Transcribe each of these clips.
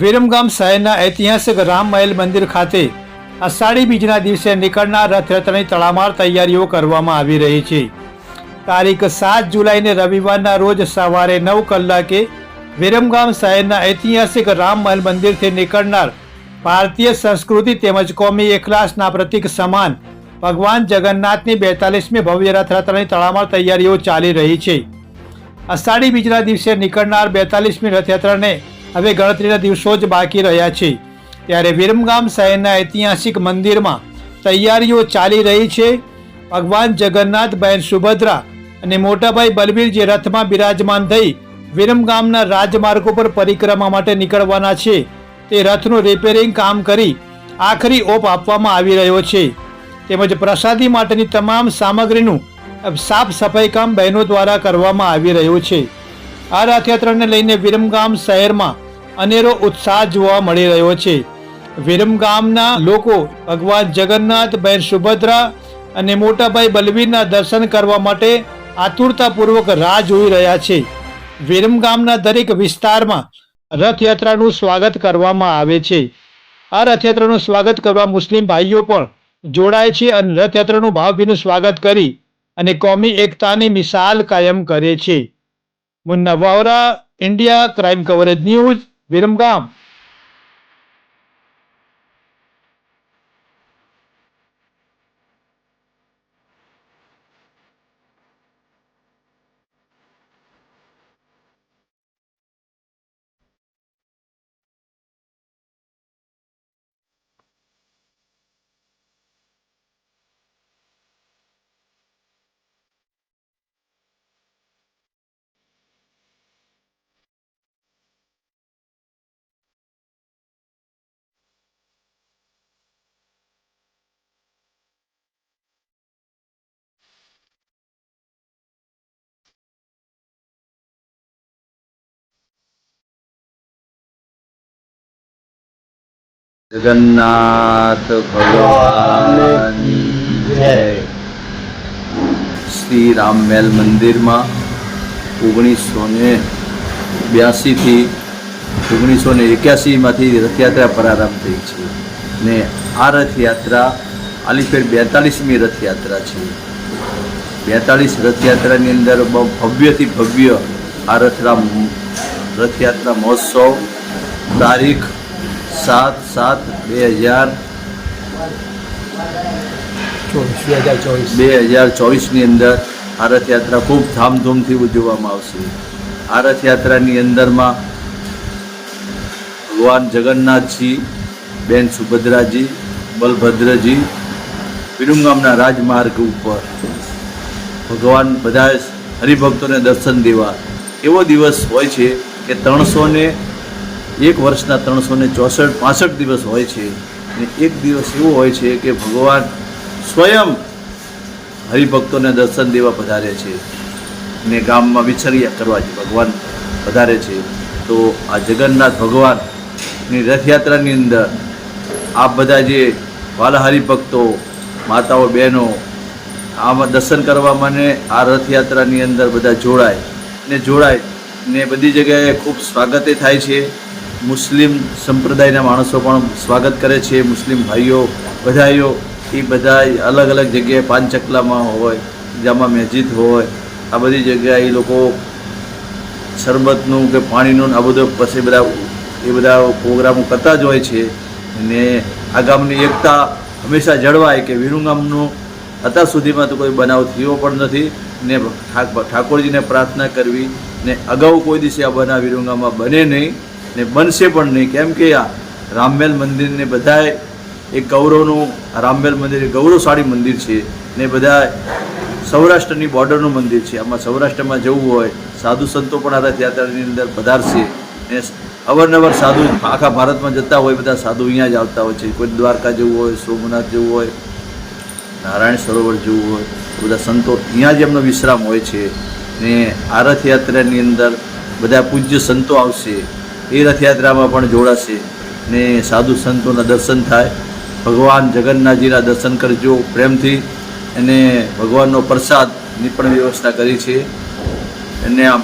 વિરમગામ શહેરના ઐતિહાસિક રામ મહેલ મંદિર ખાતે અષાઢી બીજના દિવસે નીકળનાર રથયાત્રાની તડામાર તૈયારીઓ કરવામાં આવી રહી છે. તારીખ સાત જુલાઈને રવિવારના રોજ સવારે નવ કલાકે વિરમગામ શહેરના ઐતિહાસિક રામ મહેલ મંદિરથી નીકળનાર ભારતીય સંસ્કૃતિ તેમજ કોમી એકલાસના પ્રતીક સમાન ભગવાન જગન્નાથની બેતાલીસમી ભવ્ય રથયાત્રાની તડામાર તૈયારીઓ ચાલી રહી છે. અષાઢી બીજના દિવસે નીકળનાર બેતાલીસમી રથયાત્રાને હવે ગણતરીના દિવસો જ બાકી રહ્યા છે. ત્યારે વિરમગામ શહેરના ઐતિહાસિક મંદિરમાં તૈયારીઓ ચાલી રહી છે. ભગવાન જગન્નાથ બહેન સુભદ્રા અને મોટાભાઈ બલબીર જે રથમાં બિરાજમાન થઈ વિરમગામના રાજમાર્ગો પર પરિક્રમા માટે નીકળવાના છે, તે રથનું રિપેરિંગ કામ કરી આખરી ઓપ આપવામાં આવી રહ્યો છે. તેમજ પ્રસાદી માટેની તમામ સામગ્રીનું સાફ સફાઈ કામ બહેનો દ્વારા કરવામાં આવી રહ્યું છે. આ રથયાત્રાને લઈને વિરમગામ શહેરમાં અનેરો ઉત્સાહ જોવા મળી રહ્યો છે. વિરમ ગામના લોકો ભગવાન જગન્નાથ, બહેન સુભદ્રા અને મોટાભાઈ બલવીરના દર્શન કરવા માટે આતુરતાપૂર્વક રાહ જોઈ રહ્યા છે. વિરમ ગામના દરેક વિસ્તારમાં રથયાત્રાનું સ્વાગત કરવામાં આવે છે. આ રથયાત્રાનું સ્વાગત કરવા મુસ્લિમ ભાઈઓ પણ જોડાય છે અને રથયાત્રાનું ભાવભીનું સ્વાગત કરી અને કોમી એકતાની મિસાલ કાયમ કરે છે. Munna Vavra, India, crime coverage news Viramgam Jagannath ભગવાન જય શ્રી રામ મહેલ મંદિરમાં ઓગણીસો ને બ્યાસીથી ઓગણીસો ને એક્યાસીમાંથી રથયાત્રા પ્રારંભ થઈ છે ને આ રથયાત્રા આલીફેર બેતાલીસમી રથયાત્રા છે બેતાલીસ રથયાત્રાની અંદર ભવ્યથી ભવ્ય આ રથરા રથયાત્રા મહોત્સવ, તારીખ સાત સાત, બે હજાર બે હજાર ચોવીસની અંદર આ રથયાત્રા ખૂબ ધામધૂમથી ઉજવવામાં આવશે. આ રથયાત્રાની અંદરમાં ભગવાન જગન્નાથજી, બેન સુભદ્રાજી, બલભદ્રજી, વિરુંગામના રાજમાર્ગ ઉપર ભગવાન બધા હરિભક્તોને દર્શન દેવા. એવો દિવસ હોય છે કે ત્રણસો ને એક વર્ષના ત્રણસો ને ચોસઠ, પાસઠ દિવસ હોય છે અને એક દિવસ એવો હોય છે કે ભગવાન સ્વયં હરિભક્તોને દર્શન દેવા પધારે છે ને ગામમાં વિચર્યા કરવા છે ભગવાન પધારે છે. તો આ જગન્નાથ ભગવાનની રથયાત્રાની અંદર આ બધા જે વાલા હરિભક્તો, માતાઓ, બહેનો, આમાં દર્શન કરવા મને આ રથયાત્રાની અંદર બધા જોડાય ને જોડાય ને બધી જગ્યાએ ખૂબ સ્વાગતે થાય છે. મુસ્લિમ સંપ્રદાયના માણસો પણ સ્વાગત કરે છે, મુસ્લિમ ભાઈઓ, બધાઈઓ, એ બધા અલગ અલગ જગ્યાએ પાનચકલામાં હોય, જામા મસ્જિદ હોય, આ બધી જગ્યાએ એ લોકો શરબતનું કે પાણીનું આ બધું પછી બધા એ બધા પ્રોગ્રામો કરતા જ હોય છે. ને આ ગામની એકતા હંમેશા જળવાય કે વિરુંગામનું અત્યાર સુધીમાં તો કોઈ બનાવ થયો પણ નથી. ને ઠાકોરજીને પ્રાર્થના કરવી ને અગાઉ કોઈ દિવસે આ બનાવ વિરુંગામાં બને નહીં. ને બનશે પણ નહીં. કેમ કે આ રામમેલ મંદિરને બધાએ એક ગૌરવનું રામમેલ મંદિર એ ગૌરવશાળી મંદિર છે ને બધા સૌરાષ્ટ્રની બોર્ડરનું મંદિર છે. આમાં સૌરાષ્ટ્રમાં જવું હોય, સાધુ સંતો પણ આ રથયાત્રાની અંદર પધારશે ને અવારનવાર સાધુ આખા ભારતમાં જતા હોય, બધા સાધુ અહીંયા જ આવતા હોય છે. કોઈ દ્વારકા જવું હોય, સોમનાથ જવું હોય, નારાયણ સરોવર જવું હોય, બધા સંતો અહીંયા જ એમનો વિશ્રામ હોય છે ને આ રથયાત્રાની અંદર બધા પૂજ્ય સંતો આવશે. એ રથયાત્રામાં પણ જોડાશે ને સાધુ સંતોના દર્શન થાય. ભગવાન જગન્નાથજીના દર્શન કરજો પ્રેમથી. અને ભગવાનનો પ્રસાદની પણ વ્યવસ્થા કરી છે. અને આ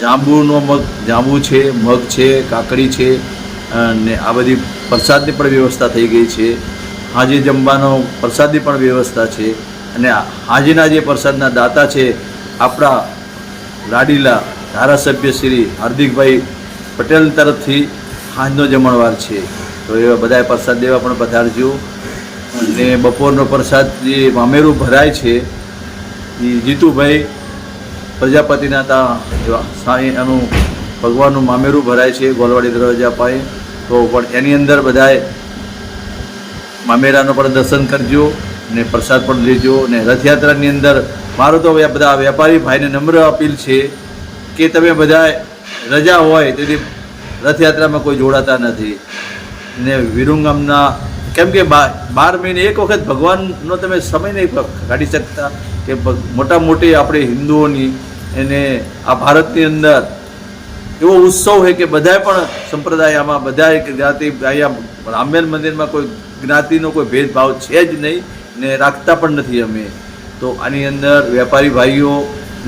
જાંબુનો મગ, જાંબુ છે, મગ છે, કાકડી છે, અને આ બધી પ્રસાદની પણ વ્યવસ્થા થઈ ગઈ છે. હાજી જમવાનો પ્રસાદની પણ વ્યવસ્થા છે. અને હાજીના જે પ્રસાદના દાતા છે, આપણા લાડીલા ધારાસભ્ય શ્રી હાર્દિકભાઈ પટેલ તરફથી સાંજનો જમણવાર છે. તો એવા બધાએ પ્રસાદ દેવા પણ પધારજો. અને બપોરનો પ્રસાદ જે મામેરું ભરાય છે, એ જીતુભાઈ પ્રજાપતિના ત્યાં સાંઈ એનું ભગવાનનું મામેરું ભરાય છે, ગોલવાડી દરવાજા પાસે. તો પણ એની અંદર બધાએ મામેરાનો પણ દર્શન કરજો ને પ્રસાદ પણ લેજો. અને રથયાત્રાની અંદર મારો તો બધા વેપારી ભાઈને નમ્ર અપીલ છે કે તમે બધા રજા હોય તેથી રથયાત્રામાં કોઈ જોડાતા નથી. ને વિરુંગામના કેમ કે બાર મહિને એક વખત ભગવાનનો તમે સમય નહીં કાઢી શકતા કે મોટા મોટી આપણે હિન્દુઓની એને આ ભારતની અંદર એવો ઉત્સવ છે કે બધાએ પણ સંપ્રદાય આમાં બધાએ જ્ઞાતિ અહીંયા રામેલ મંદિરમાં કોઈ જ્ઞાતિનો કોઈ ભેદભાવ છે જ નહીં ને રાખતા પણ નથી અમે. તો આની અંદર વેપારી ભાઈઓ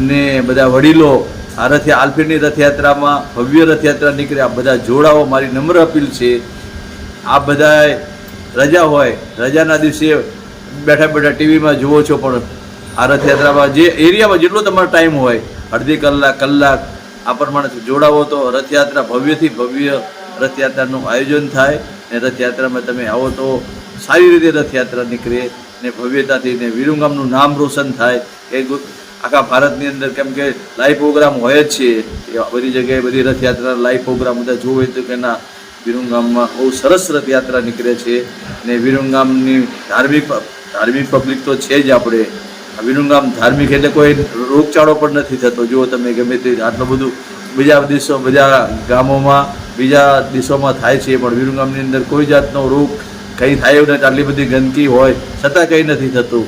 ને બધા વડીલો આ રથ આલ્ફીની રથયાત્રામાં ભવ્ય રથયાત્રા નીકળે. આ બધા જોડાઓ મારી નમ્ર અપીલ છે. આ બધાએ રજા હોય, રજાના દિવસે બેઠા બેઠા ટીવીમાં જુઓ છો પણ આ રથયાત્રામાં જે એરિયામાં જેટલો તમારો ટાઈમ હોય, અડધી કલાક કલાક, આ પ્રમાણે જોડાવો તો રથયાત્રા ભવ્યથી ભવ્ય રથયાત્રાનું આયોજન થાય ને રથયાત્રામાં તમે આવો તો સારી રીતે રથયાત્રા નીકળે ને ભવ્યતાથી ને વિરુંગામનું નામ રોશન થાય. એ આખા ભારતની અંદર કેમ કે લાઈવ પ્રોગ્રામ હોય જ છે. બધી જગ્યાએ બધી રથયાત્રા લાઈવ પ્રોગ્રામ બધા જોવે તો કે ના વિરુંગામમાં બહુ સરસ રથયાત્રા નીકળે છે. ને વિરુંગામની ધાર્મિક ધાર્મિક પબ્લિક તો છે જ આપણે. વિરુંગામ ધાર્મિક એટલે કોઈ રોગચાળો પણ નથી થતો. જુઓ તમે ગમે તે આટલું બધું બીજા દેશો, બીજા ગામોમાં, બીજા દેશોમાં થાય છે, પણ વિરુંગામની અંદર કોઈ જાતનો રોગ કંઈ થાય એવું નથી. આટલી બધી ગંદકી હોય, છતાં કંઈ નથી થતું.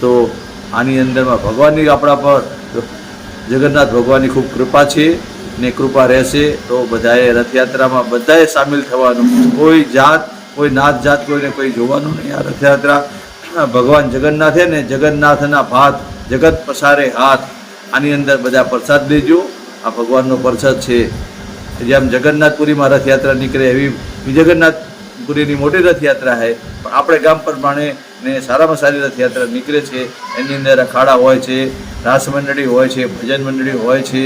તો આની અંદરમાં ભગવાનની આપણા પર જગન્નાથ ભગવાનની ખૂબ કૃપા છે ને કૃપા રહેશે તો બધાએ રથયાત્રામાં બધાએ સામેલ થવાનું. કોઈ જાત, કોઈ નાત જાત કોઈને કોઈ જોવાનું નહીં આ રથયાત્રા. ભગવાન જગન્નાથે ને જગન્નાથના ભાત જગત પસારે હાથ. આની અંદર બધા પ્રસાદ લેજો. આ ભગવાનનો પ્રસાદ છે. જેમ જગન્નાથપુરીમાં રથયાત્રા નીકળે એવી જગન્નાથપુરીની મોટી રથયાત્રા છે. પણ આપણે ગામ પ્રમાણે ને સારામાં સારી રથયાત્રા નીકળે છે. એની અંદર અખાડા હોય છે રાસ મંડળી હોય છે, ભજન મંડળી હોય છે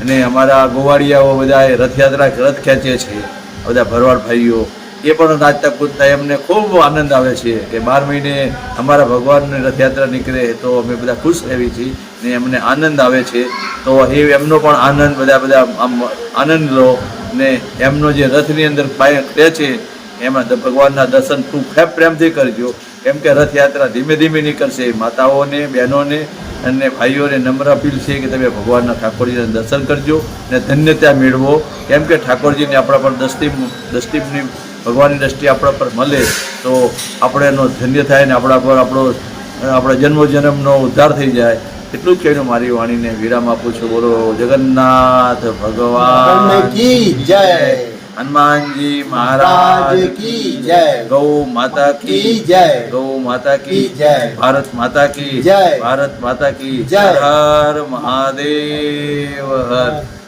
અને અમારા ગોવાળિયાઓ બધા રથયાત્રા રથ ખેંચે છે. બધા ભરવાડ ભાઈઓ, એ પણ નાચતા કૂદતા એમને ખૂબ આનંદ આવે છે કે બાર મહિને અમારા ભગવાનની રથયાત્રા નીકળે તો અમે બધા ખુશ રહેવી છીએ ને એમને આનંદ આવે છે. તો એ એમનો પણ આનંદ બધા બધા આમ આનંદ લો ને એમનો જે રથની અંદર પાય છે એમાં ભગવાનના દર્શન ખૂબ પ્રેમથી કરજો. કેમ કે રથયાત્રા ધીમે ધીમે નીકળશે. માતાઓને, બહેનોને અને ભાઈઓને નમ્ર અપીલ છે કે તમે ભગવાનના ઠાકોરજીના દર્શન કરજો અને ધન્યતા મેળવો. કેમ કે ઠાકોરજીને આપણા પર દસ્તી દસ્તીની ભગવાનની દ્રષ્ટિ આપણા પર મળે તો આપણે એનો ધન્ય થાય ને આપણા પર આપણો, આપણા જન્મ જન્મનો ઉદ્ધાર થઈ જાય. એટલું જ કહીને મારી વાણીને વિરામ આપું છું. બોલો, જગન્નાથ ભગવાન. જય. હનુમાનજી મહારાજ કી જય ગૌ માતા કી જય ગૌ માતા કી જય ભારત માતા કી જય. ભારત માતા કી જય. હર મહાદેવ હર